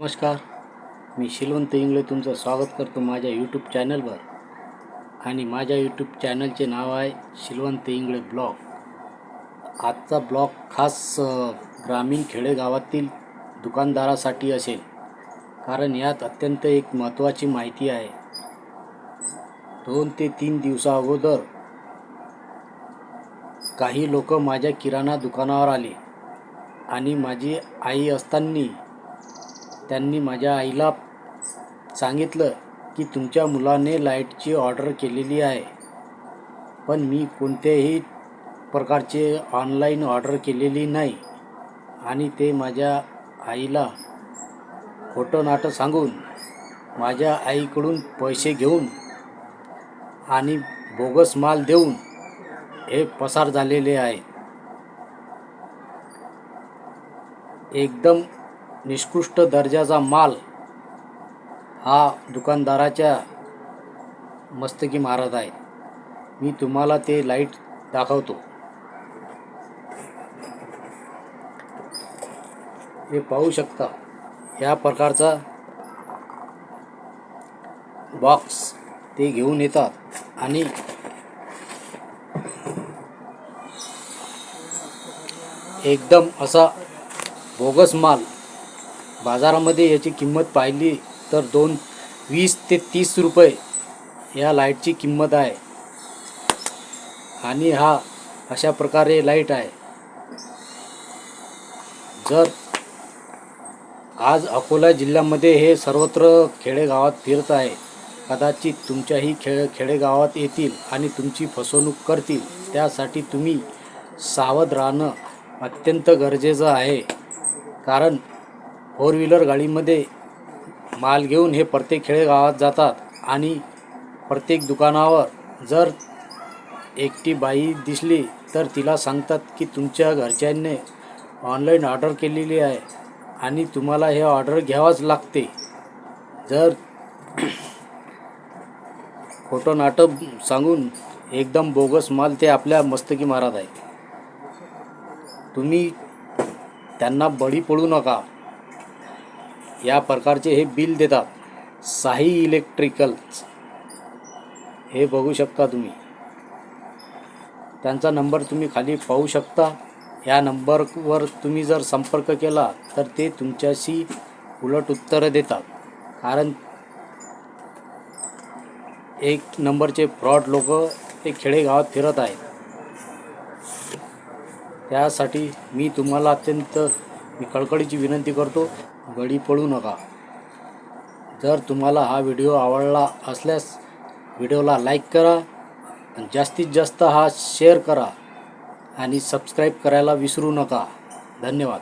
नमस्कार. मी शिलवंत इंगळे तुमचं स्वागत करतो माझ्या यूट्यूब चॅनलवर आणि माझ्या यूट्यूब चॅनलचे नाव आहे शिलवंत इंगळे ब्लॉग. आजचा ब्लॉग खास ग्रामीण खेडेगावातील दुकानदारासाठी असेल. कारण यात अत्यंत एक महत्त्वाची माहिती आहे. दोन ते तीन दिवसा अगोदर काही लोक माझ्या किराणा दुकानावर आले. आणि माझी आई असताना त्यांनी माझ्या आईला सांगितलं की तुमच्या मुलाने लाईटची ऑर्डर केलेली आहे. पण मी कोणत्याही प्रकारचे ऑनलाईन ऑर्डर केलेली नाही. आणि ते माझ्या आईला खोटं नाटं सांगून माझ्या आईकडून पैसे घेऊन आणि बोगस माल देऊन हे पसार झालेले आहे. एकदम निष्कृष्ट दर्जाचा माल हा दुकानदाराच्या मस्तकी मारत आहे. मी तुम्हाला ते लाइट दाखवतो. हे पाहू शकता या प्रकारचा बॉक्स ते घेऊन येतात आणि एकदम असा बोगस माल बाजारामध्ये याची किंमत पाहिली तर दोन वीस ते तीस रुपये या लाईटची किंमत आहे. आणि हा अशा प्रकारे लाइट आहे. जर आज अकोला जिल्ह्यामध्ये हे सर्वत्र खेडेगावात फिरत आहे कदाचित तुमच्याही खेळ खेडेगावात येतील आणि तुमची फसवणूक करतील. त्यासाठी तुम्ही सावध राहणं अत्यंत गरजेचं आहे. कारण फोर व्हीलर गाडीमध्ये माल घेऊन हे प्रत्येक खेडेगावात जातात आणि प्रत्येक दुकानावर जर एकटी बाई दिसली तर तिला सांगतात की तुमच्या घरच्यांनी ऑनलाईन ऑर्डर केलेली आहे आणि तुम्हाला हे ऑर्डर घ्यावंच लागते. जर खोटं नाटक सांगून एकदम बोगस माल ते आपल्या मस्तकी मारत आहे. तुम्ही त्यांना बळी पडू नका. या प्रकारचे हे बिल देतात. साई इलेक्ट्रिकल्स हे बघू शकता तुम्ही. त्यांचा नंबर तुम्ही खाली पाहू शकता. या नंबरवर तुम्ही जर संपर्क केला तर ते तुमच्याशी उलट उत्तरं देतात. कारण एक नंबरचे फ्रॉड लोक ते खेडेगावात फिरत आहेत. त्यासाठी मी तुम्हाला अत्यंत मी कळकळीची विनंती करतो गडी पडू नका. जर तुम्हाला हा व्हिडिओ आवडला असल्यास व्हिडिओला लाईक करा आणि जास्तीत जास्त हा शेअर करा आणि सबस्क्राईब करायला विसरू नका. धन्यवाद.